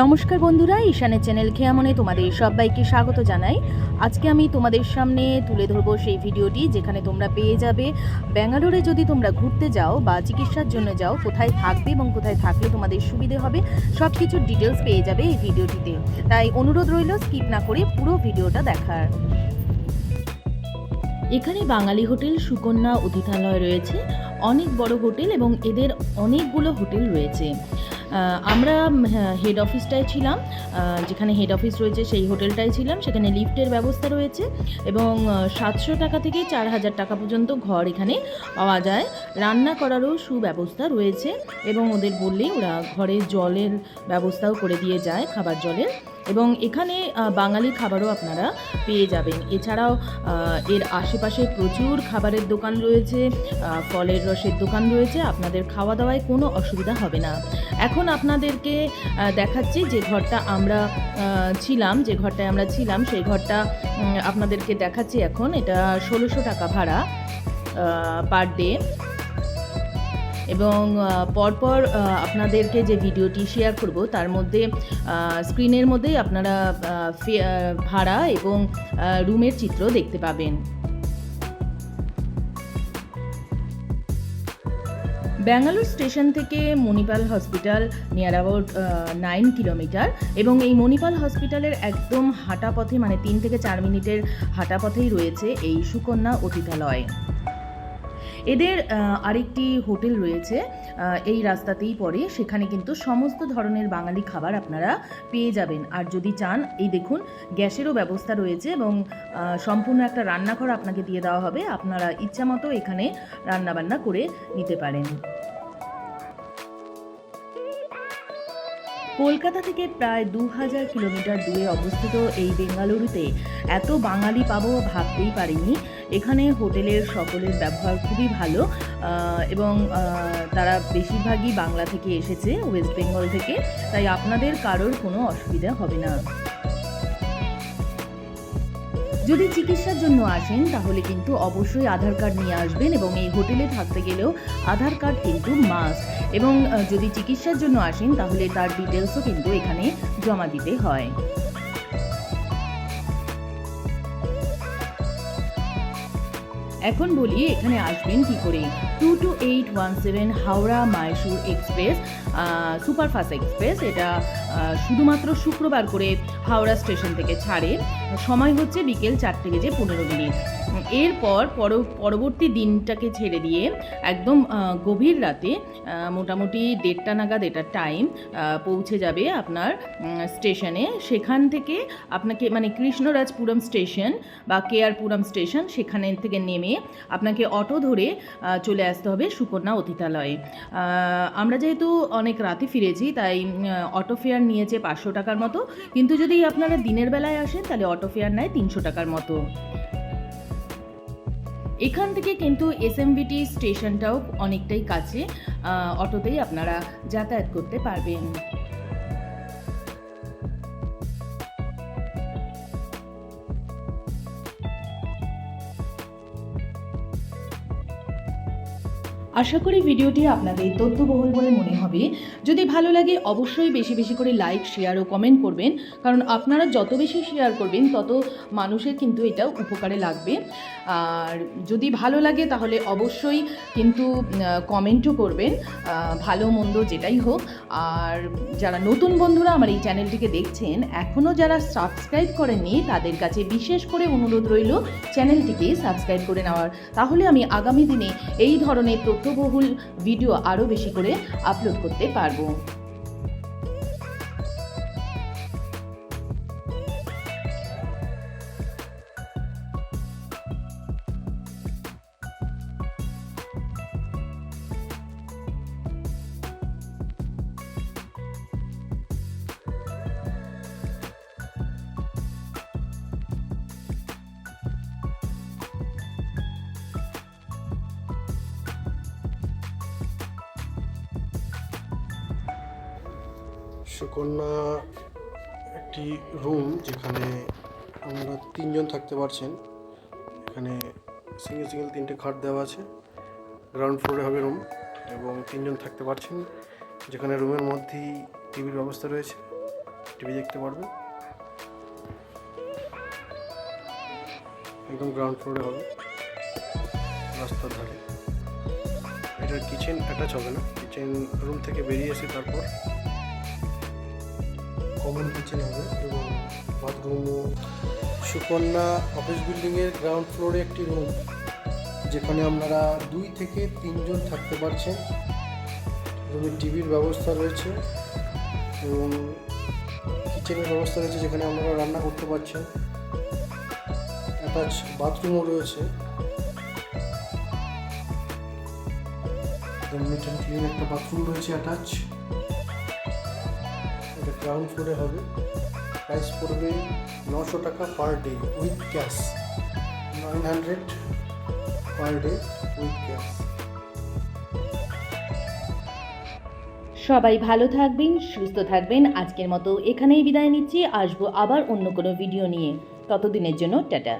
নমস্কার বন্ধুরা, ঈশানের চ্যানেল খেয়ামনে তোমাদের সবাইকে স্বাগত জানাই। আজকে আমি তোমাদের সামনে তুলে ধরবো সেই ভিডিওটি যেখানে তোমরা পেয়ে যাবে। ব্যাঙ্গালোরে যদি তোমরা ঘুরতে যাও বা চিকিৎসার জন্য যাও, কোথায় থাকবে এবং কোথায় থাকলে তোমাদের সুবিধে হবে সব কিছুর ডিটেলস পেয়ে যাবে এই ভিডিওটিতে। তাই অনুরোধ রইল স্কিপ না করে পুরো ভিডিওটা দেখার। এখানে বাঙালি হোটেল, সুকন্যা অতিথালয় রয়েছে। অনেক বড় হোটেল এবং এদের অনেকগুলো হোটেল রয়েছে। আমরা হেড অফিসটায় ছিলাম যেখানে হেড অফিস রয়েছে সেই হোটেলটায় ছিলাম, সেখানে লিফটের ব্যবস্থা রয়েছে এবং সাতশো টাকা থেকে চার হাজার টাকা পর্যন্ত ঘর এখানে পাওয়া যায়। রান্না করারও সুব্যবস্থা রয়েছে এবং ওদের বললেই ওরা ঘরে জলের ব্যবস্থাও করে দিয়ে যায়, খাবার জলের। এবং এখানে বাঙালি খাবারও আপনারা পেয়ে যাবেন। এছাড়াও এর আশেপাশে প্রচুর খাবারের দোকান রয়েছে ফলের রসের দোকান রয়েছে, আপনাদের খাওয়া দাওয়ায় কোনো অসুবিধা হবে না। এখন আপনাদেরকে দেখাচ্ছি যে ঘরটা আমরা ছিলাম, যে ঘরটায় আমরা ছিলাম, সেই ঘরটা আপনাদেরকে দেখাচ্ছি এখন। এটা ষোলোশো টাকা ভাড়া পার ডে এবং পরপর আপনাদেরকে যে ভিডিওটি শেয়ার করব, তার মধ্যে স্ক্রিনের মধ্যেই আপনারা ভাড়া এবং রুমের চিত্র দেখতে পাবেন। ব্যাঙ্গালোর স্টেশন থেকে Manipal hospital near about nine kilometre এবং এই মণিপাল হসপিটালের একদম হাঁটা পথে মানে তিন থেকে চার মিনিটের হাঁটা পথেই রয়েছে এই সুকন্যা অতিথালয় এদের আরেকটি হোটেল রয়েছে এই রাস্তাতেই পড়ে। সেখানে কিন্তু সমস্ত ধরনের বাঙালি খাবার আপনারা পেয়ে যাবেন। আর যদি চান, এই দেখুন, গ্যাসেরও ব্যবস্থা রয়েছে এবং সম্পূর্ণ একটা রান্নাঘর আপনাকে দিয়ে দেওয়া হবে। আপনারা ইচ্ছা মতো এখানে রান্নাবান্না করে নিতে পারেন। কলকাতা থেকে প্রায় দু হাজার কিলোমিটার দূরে অবস্থিত এই বেঙ্গালুরুতে এত বাঙালি পাবো ভাবতেই পারিনি। এখানে হোটেলের সকলের ব্যবহার খুবই ভালো এবং তারা বেশিরভাগই বাংলা থেকে এসেছে, ওয়েস্ট বেঙ্গল থেকে, তাই আপনাদের কারোর কোনো অসুবিধা হবে না। যদি চিকিৎসার জন্য আসেন, তাহলে কিন্তু অবশ্যই আধার কার্ড নিয়ে আসবেন এবং এই হোটেলে থাকতে গেলেও আধার কার্ড কিন্তু মাস্ট এবং যদি চিকিৎসার জন্য আসেন, তাহলে তার ডিটেলসও কিন্তু এখানে জমা দিতে হয়। এখন বলি এখানে আসবেন কি করে? Two two eight one seven Howrah Mysore express. Superfast express, এটা শুধুমাত্র শুক্রবার করে হাওড়া স্টেশন থেকে ছাড়ে। সময় হচ্ছে বিকেল চারটে বেজে পনেরো মিনিট। এরপর পর- পরবর্তী দিনটাকে ছেড়ে দিয়ে একদম গভীর রাতে মোটামুটি দেড়টা নাগাদ এটা টাইম পৌঁছে যাবে আপনার স্টেশনে। সেখান থেকে আপনাকে মানে কৃষ্ণরাজপুরম স্টেশন বা কেআরপুরম স্টেশন সেখানে থেকে নেমে আপনাকে অটো ধরে চলে আসতে হবে সুকন্যা অতিথালয়ে। আমরা যেহেতু অনেক রাতে ফিরেছি, তাই অটো ফেয়ার নিয়েছে পাঁচশো টাকার মতো। কিন্তু যদি আপনারা দিনের বেলায় আসেন, তাহলে অটো ফেয়ার নেয় তিনশো টাকার মতো। এখান থেকে কিন্তু এসএমবিটি স্টেশনটাও অনেকটাই কাছে অটোতেই আপনারা যাতায়াত করতে পারবেন। আশা করি ভিডিওটি আপনাদের তথ্যবহুল বলে মনে হবে। যদি ভালো লাগে, অবশ্যই বেশি বেশি করে লাইক শেয়ার ও কমেন্ট করবেন। কারণ আপনারা যত বেশি শেয়ার করবেন, তত মানুষের কিন্তু এটা উপকারে লাগবে। আর যদি ভালো লাগে, তাহলে অবশ্যই কিন্তু কমেন্টও করবেন। ভালো মন্দ যেটাই হোক। আর যারা নতুন বন্ধুরা আমার এই চ্যানেলটিকে দেখছেন এখনও যারা সাবস্ক্রাইব করেননি, তাদের কাছে বিশেষ করে অনুরোধ রইল চ্যানেলটিকে সাবস্ক্রাইব করে নেওয়ার। তাহলে আমি আগামী দিনে এই ধরনের তথ্যবহুল ভিডিও আরও বেশি করে আপলোড করতে পারব। সুকন্যা একটি রুম যেখানে আমরা তিনজন থাকতে পারছেন। এখানে সিঙ্গেল সিঙ্গেল তিনটে খাট দেওয়া আছে। গ্রাউন্ড ফ্লোরে হবে রুম এবং তিনজন থাকতে পারছেন। যেখানে রুমের মধ্যেই টিভির ব্যবস্থা রয়েছে। টিভি দেখতে পারবেন। একদম গ্রাউন্ড ফ্লোরে হবে। রাস্তার ধারে। এটার কিচেন অ্যাটাচ হবে না। কিচেন রুম থেকে বেরিয়ে এসে তারপর কমন কিচেন হবে এবং বাথরুমও সুকন্যা অফিস বিল্ডিংয়ের গ্রাউন্ড ফ্লোরে একটি রুম যেখানে আপনারা দুই থেকে তিনজন থাকতে পারছেন। রুমে টিভির ব্যবস্থা রয়েছে এবং কিচেনের ব্যবস্থা রয়েছে যেখানে আপনারা রান্না করতে পারছেন। অ্যাটাচ বাথরুমও রয়েছে। একটা বাথরুম রয়েছে অ্যাটাচ এটা গ্রাউন্ড ফ্লোরে হবে। প্রাইস পড়বে নশো টাকা per day with cash nine hundred per day with cash সবাই ভালো থাকবেন, সুস্থ থাকবেন। আজকের মতো এখানেই বিদায় নিচ্ছি। আসব আবার অন্য কোনো ভিডিও নিয়ে। ততদিনের জন্য টাটা।